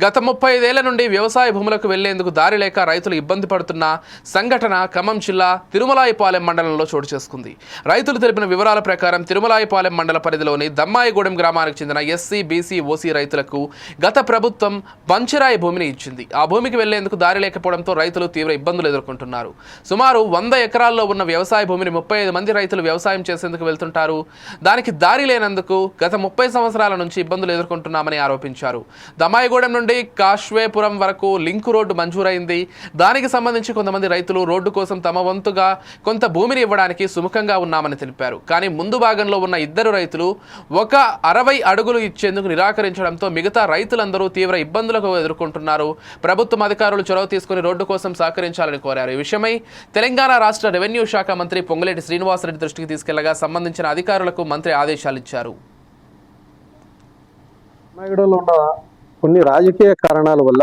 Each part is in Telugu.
గత ముప్పై ఐదేళ్ళ నుండి వ్యవసాయ భూములకు వెళ్ళేందుకు దారి లేక రైతులు ఇబ్బంది పడుతున్న సంఘటన ఖమ్మం జిల్లా తిరుమలాయిపాలెం మండలంలో చోటు చేసుకుంది. రైతులు తెలిపిన వివరాల ప్రకారం తిరుమలాయిపాలెం మండల పరిధిలోని దమ్మాయిగూడెం గ్రామానికి చెందిన ఎస్సీ బీసీ ఓసీ రైతులకు గత ప్రభుత్వం బంచిరాయి భూమిని ఇచ్చింది. ఆ భూమికి వెళ్ళేందుకు దారి లేకపోవడంతో రైతులు తీవ్ర ఇబ్బందులు ఎదుర్కొంటున్నారు. సుమారు వంద ఎకరాల్లో ఉన్న వ్యవసాయ భూమిని ముప్పై ఐదు మంది రైతులు వ్యవసాయం చేసేందుకు వెళ్తుంటారు. దానికి దారి లేనందుకు గత ముప్పై సంవత్సరాల నుంచి ఇబ్బందులు ఎదుర్కొంటున్నామని ఆరోపించారు. దమ్మాయిగూడెం నుండి కాశ్వేపురం వరకు లింకు రోడ్డు మంజూరైంది. దానికి సంబంధించి కొంతమంది రైతులు రోడ్డు కోసం తమ వంతుగా కొంత భూమిని ఇవ్వడానికి సుముఖంగా ఉన్నామని తెలిపారు. కానీ ముందు భాగంలో ఉన్న ఇద్దరు రైతులు ఒక అరవై అడుగులు ఇచ్చేందుకు నిరాకరించడంతో మిగతా రైతులందరూ తీవ్ర ఇబ్బందులకు ఎదుర్కొంటున్నారు. ప్రభుత్వం అధికారులు చొరవ తీసుకుని రోడ్డు కోసం సహకరించాలని కోరారు. ఈ విషయమై తెలంగాణ రాష్ట్ర రెవెన్యూ శాఖ మంత్రి పొంగులేటి శ్రీనివాసరెడ్డి దృష్టికి తీసుకెళ్ళగా సంబంధించిన అధికారులకు మంత్రి ఆదేశాలు ఇచ్చారు. కొన్ని రాజకీయ కారణాల వల్ల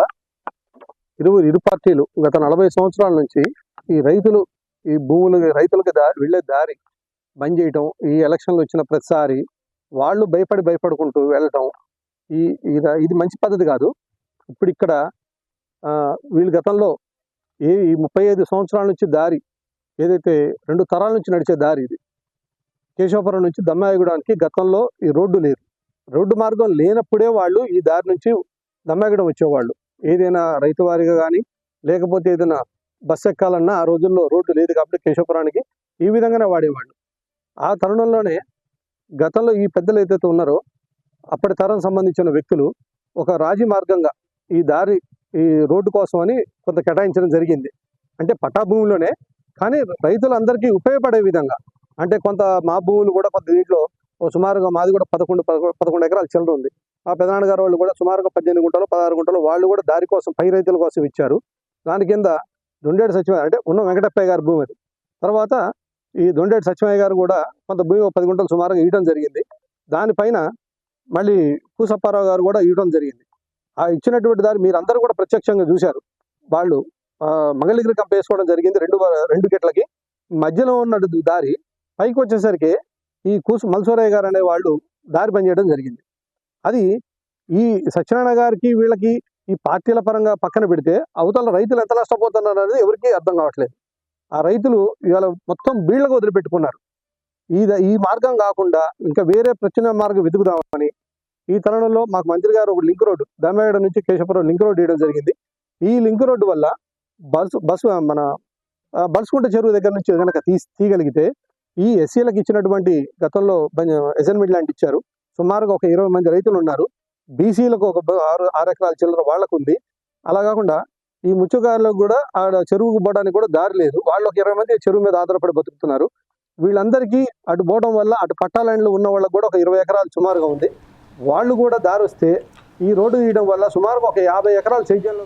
ఇరువురు ఇరు పార్టీలు గత నలభై సంవత్సరాల నుంచి ఈ రైతులు ఈ భూములు రైతులకు దారి వెళ్ళే దారి బంద్ చేయటం ఈ ఎలక్షన్లు వచ్చిన ప్రతిసారి వాళ్ళు భయపడి భయపడుకుంటూ వెళ్ళటం ఈ ఇది మంచి పద్ధతి కాదు. ఇప్పుడు ఇక్కడ ఆ, వీళ్ళు గతంలో ఏ ఈ ముప్పై ఐదు సంవత్సరాల నుంచి దారి ఏదైతే రెండు తరాల నుంచి నడిచే దారి ఇది కేశవపురం నుంచి దమ్మాయిగూడానికి గతంలో ఈ రోడ్డు లేదు. రోడ్డు మార్గం లేనప్పుడే వాళ్ళు ఈ దారి నుంచి దమ్మగడం వచ్చేవాళ్ళు. ఏదైనా రైతు వారిగా కానీ లేకపోతే ఏదైనా బస్సు ఎక్కాలన్నా ఆ రోజుల్లో రోడ్డు లేదు కాబట్టి కేశవపురానికి ఈ విధంగానే వాడేవాళ్ళు. ఆ తరుణంలోనే గతంలో ఈ పెద్దలు ఏదైతే ఉన్నారో అప్పటి తరం సంబంధించిన వ్యక్తులు ఒక రాజీ మార్గంగా ఈ దారి ఈ రోడ్డు కోసం అని కొంత కేటాయించడం జరిగింది. అంటే పట్టాభూమిలోనే కానీ రైతులందరికీ ఉపయోగపడే విధంగా అంటే కొంత మా భూములు కూడా కొంత దీంట్లో సుమారుగా మాది కూడా పదకొండు పదకొండు ఎకరాల చిల్లర ఉంది. మా పెదనాన్న గారు వాళ్ళు కూడా సుమారుగా పద్దెనిమిది గుంటలు పదహారు గుంటలు వాళ్ళు కూడా దారి కోసం పై రైతుల కోసం ఇచ్చారు. దాని కింద దొండేడు సత్యమయ్య అంటే ఉన్న వెంకటప్పయ్య గారి భూమి అది. తర్వాత ఈ దొండేడు సత్యమయ్య గారు కూడా కొంత భూమి ఒక పది గుంటలు సుమారుగా ఇవ్వడం జరిగింది. దానిపైన మళ్ళీ పూసప్పారావు గారు కూడా ఇవ్వడం జరిగింది. ఆ ఇచ్చినటువంటి దారి మీరందరూ కూడా ప్రత్యక్షంగా చూశారు. వాళ్ళు మంగళగిరి కంప వేసుకోవడం జరిగింది రెండు రెండు గెట్లకి మధ్యలో ఉన్న దారి పైకి వచ్చేసరికి ఈ కూసు మల్సూరయ్య గారు అనే వాళ్ళు దారి పనిచేయడం జరిగింది. అది ఈ సత్యనారాయణ గారికి వీళ్ళకి ఈ పార్టీల పరంగా పక్కన పెడితే అవతల రైతులు ఎంత నష్టపోతున్నారు అనేది ఎవరికీ అర్థం కావట్లేదు. ఆ రైతులు ఇవాళ మొత్తం బీళ్ళకు వదిలిపెట్టుకున్నారు. ఈ ఈ మార్గం కాకుండా ఇంకా వేరే ప్రత్యామ్నాయ మార్గం వెతుకుదామని ఈ తరుణంలో మాకు మంత్రి గారు ఒక లింక్ రోడ్డు దామేడ నుంచి కేశవపురం లింక్ రోడ్డు వేయడం జరిగింది. ఈ లింక్ రోడ్డు వల్ల బస్సు బస్సు మన ఆ, బల్సుకుంట చెరువు దగ్గర నుంచి కనుక తీసి తీయగలిగితే ఈ ఎస్సీలకు ఇచ్చినటువంటి గతంలో అసైన్మెంట్ లాంటి ఇచ్చారు. సుమారుగా ఒక ఇరవై మంది రైతులు ఉన్నారు. బీసీలకు ఒక ఆరు ఆరు ఎకరాల చిల్లర వాళ్ళకు ఉంది అలా కాకుండా ఈ ముచ్చుగారులకు కూడా ఆడ చెరువుకు పోవడానికి కూడా దారి లేదు. వాళ్ళు ఒక ఇరవై మంది చెరువు మీద ఆధారపడి బతుకుతున్నారు. వీళ్ళందరికీ అటు పోవడం వల్ల అటు పట్టాలైన్లు ఉన్న వాళ్ళకు కూడా ఒక ఇరవై ఎకరాలు సుమారుగా ఉంది. వాళ్ళు కూడా దారి వస్తే ఈ రోడ్డు తీయడం వల్ల సుమారుగా ఒక యాభై ఎకరాలు సేద్యంలో